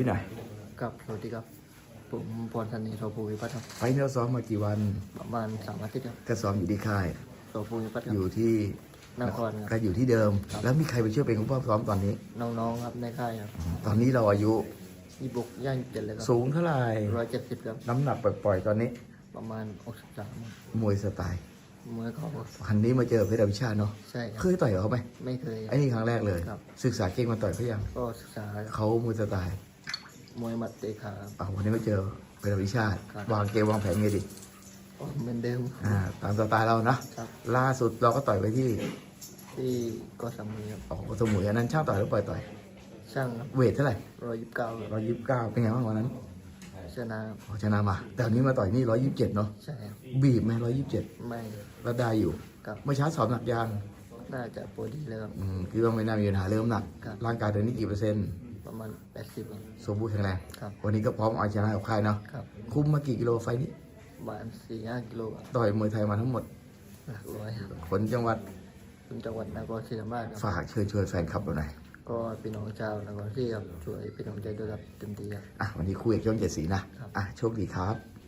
ที่ไหนกับสวัสดีครับ ผมพรธันนีโสภูวิพัฒน์ครับไฟท์เราซ้อมมากี่วันประมาณสามอาทิตย์ครับก็ซ้อมอยู่ที่ค่ายโสภูวิพัฒน์ครัอบยู่ที่นครคก็รับอยู่ที่เดิมครับแล้วมีใครไปช่วยเป็นผู้ป้าซ้อมตอนนี้ น้องๆครับในค่ายครับตอนนี้เราอายุยี่บุกย่างเจ็ดเลยครับสูงเท่าไหร่ร้อยเจ็ดสิบครับน้ำหนักปล่อยๆตอนนี้ ประมาณหกสิบสามมวยสไตล์มวยเขาวันนี้มาเจอเพชรอภิชาติเนาะใช่คเครับยต่อยกับเขาไหมไม่เคยไอ้นี่ครั้งแรกเลยครับศึกษาเก่งมาต่อยเขายังก็ศึกษาเขามวยสไตล์ มวยหมัดเตะขาครับ อ่าวันนี้มาเจอเพชรอภิชาติครับ วางเกมวางแผนไงดิก็เหมือนเดิมอ่าตามสไตล์เรานะครับ ล่าสุดเราก็ต่อยไปที่ที่ก็สามีครับออกสมุยอันนั้นช่างต่อยหรือปล่อยต่อย ช่างครับเวทเท่าไหร่ร้อยยี่สิบเก้าร้อยยี่สิบเก้าเป็นไงบ้างวันนั้นชนะครับอ๋อชนะมา แต่วันนี้มาต่อยนี่ร้อยยี่สิบเจ็ดเนาะใช่ครับบีบไหมร้อยยี่สิบเจ็ดไม่ก็ได้อยู่กับเมื่อเช้าสอบหนักยางน่าจะโปรดีเลยครับ อืมคิดว่าไม่น่ามีปัญหาเริ่มหนัก ครับ ร่างกายตอนนี้กี่เปอร์เซ็นต์ประ มาณแปดสิบครับสมบูรณ์แข็งแรงครับ วันนี้ก็พร้อมเอาชนะกับใครเนาะครับคุ้มมากี่กิโลไฟล์นี้ประมาณสี่ห้ากิโลครับต่อยมวยไทยมาทั้งหมดหลักร้อยครับผลจังหวัดเป็นจังหวัดนครศรีธรรมราชครับฝากเชิญชวนแฟนคลับเราหน่อยก็พี่น้องชาวนครศรีครับช่วยพี่น้องใจด้วยครับเต็มที่ครับ อะวันนี้คุยกับช่องเจ็ดสีนะครับ อะโชคดีครับ